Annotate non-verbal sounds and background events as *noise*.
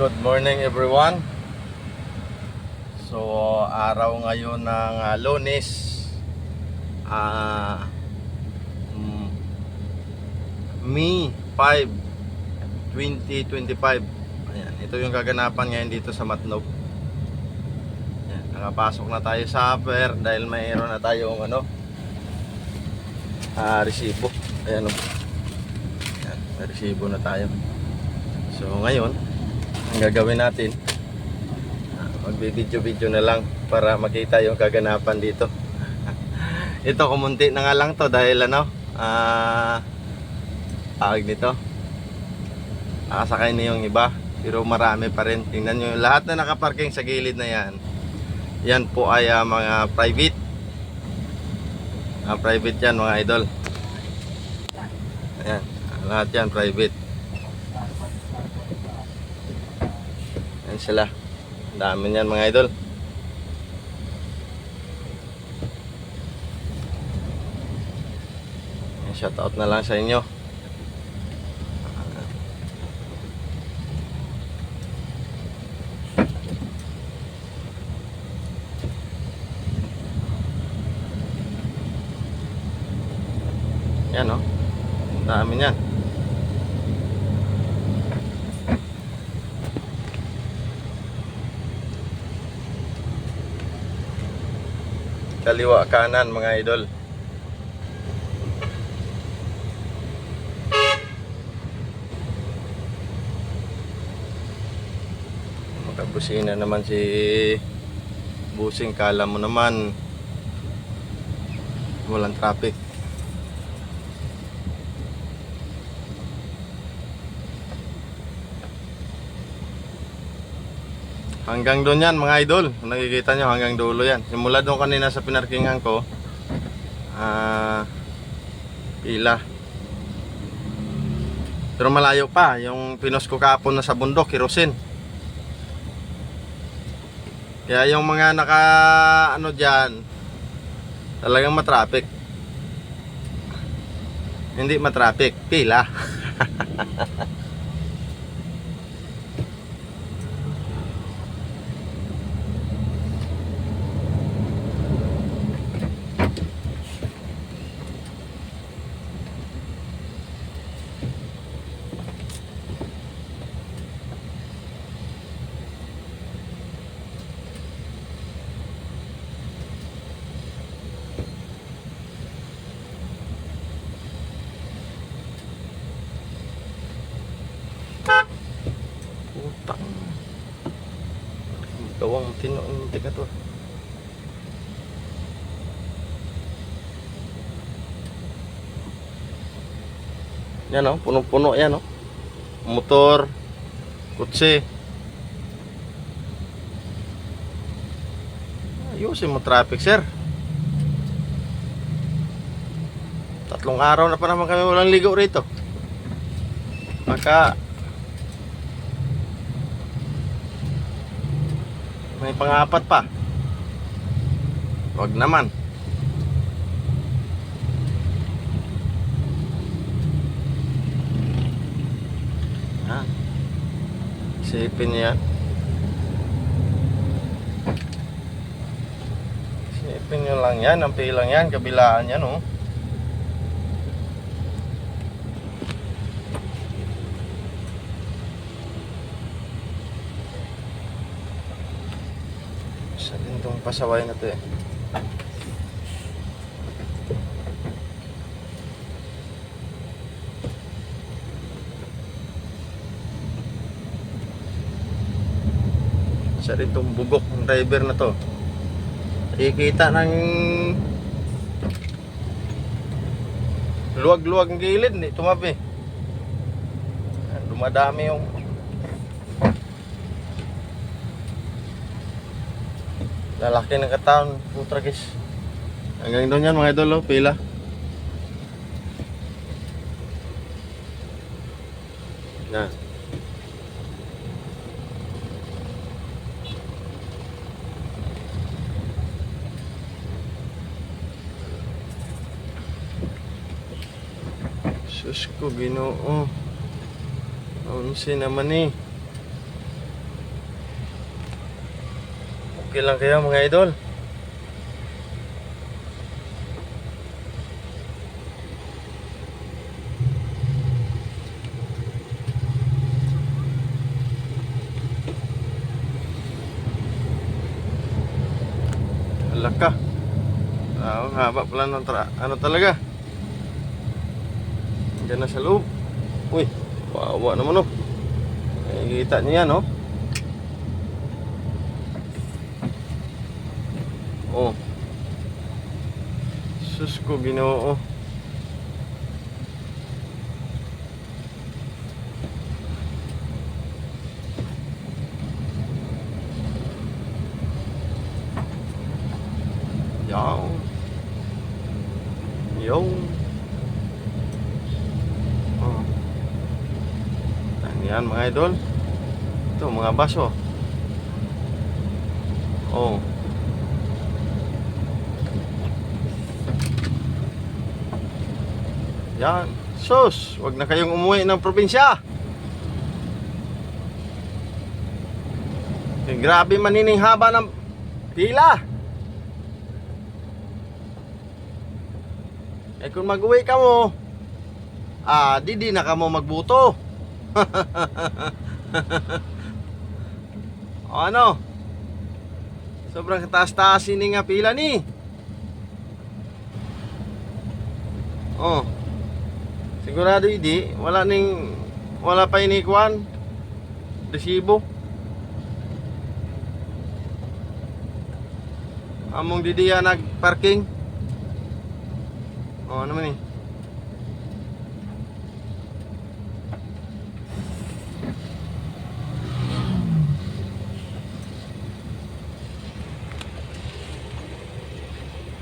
Good morning everyone. So araw ngayon ng uh, Lunes ah mm, May 5 2025. Ayan, ito yung kaganapan ngayon dito sa Matnog. Ayan, nakapasok na tayo sa upper dahil mayroon na tayong ano ah resibo. Ayan, oh. Ayan, resibo na tayo. So ngayon, ang gagawin natin. Ah, magbi-video-video na lang para makita yung kaganapan dito. *laughs* Ito kumunti na nga lang to dahil ano ah tawag nito. Nakasakay na yung iba pero marami pa rin. Tingnan nyo lahat na nakaparking sa gilid na yan yan po ay ah, mga private. Ah, private yan mga idol. Ayan lahat yan private Sila. Dami niyan mga idol. Yan, shout out na lang sa inyo. Yan oh. Ang dami niyan. Kaliwa kanan mga idol. Makabusina naman si busing. Kala mo naman walang traffic Hanggang doon yan mga idol. Nakikita nyo hanggang dulo yan. Simula doon kanina sa pinarkingan ko. Ah, pila. Pero malayo pa. Yung pinos ko kapon na sa bundok, kirosin. Kaya yung mga naka ano dyan, talagang matraffic. Hindi matraffic, pila. *laughs* Gawang tinoong tiga to. Yan oh, punong-puno yan oh. Motor, kutsi. Ayusin mo traffic, sir. Tatlong araw na pa naman kami walang ligo rito. Maka May pangapat pa. Wag naman. Ha? Isipin niya. Isipin niyo lang yan. Ang pilang yan. Kabilaan yan, oh. Sa din tong pasaway na to eh. Sa rin tong bugok ng driver na to. Ikita ng luwag-luwag ng gilid, ni tumabi. Dumadami yung Lalaki ng katawan, putra guys. Hanggang doon yan mga idol, oh, pila. Na. Sus ko, ginoo. Naunsi naman eh. Okay lang kaya mga idol? Alak ka. Ah, ang haba pala ng tra... Ano talaga? Diyan na sa loob. Uy, wawa naman oh. Nakikita niyo yan oh. Oh. Sus ko. Yaw. Oh. Yan mga idol. Ito mga baso. Oh. Yan. Sus, wag na kayong umuwi ng probinsya. Eh, grabe manining haba ng pila. Eh kung mag-uwi ka mo, ah, di di na ka mo magbuto. *laughs* o ano? Sobrang taas-taas ini nga pila ni. Oh. Sigurado hindi, wala ning wala pa inikuan resibo. Among di diya nag-parking. Oh, ano man eh.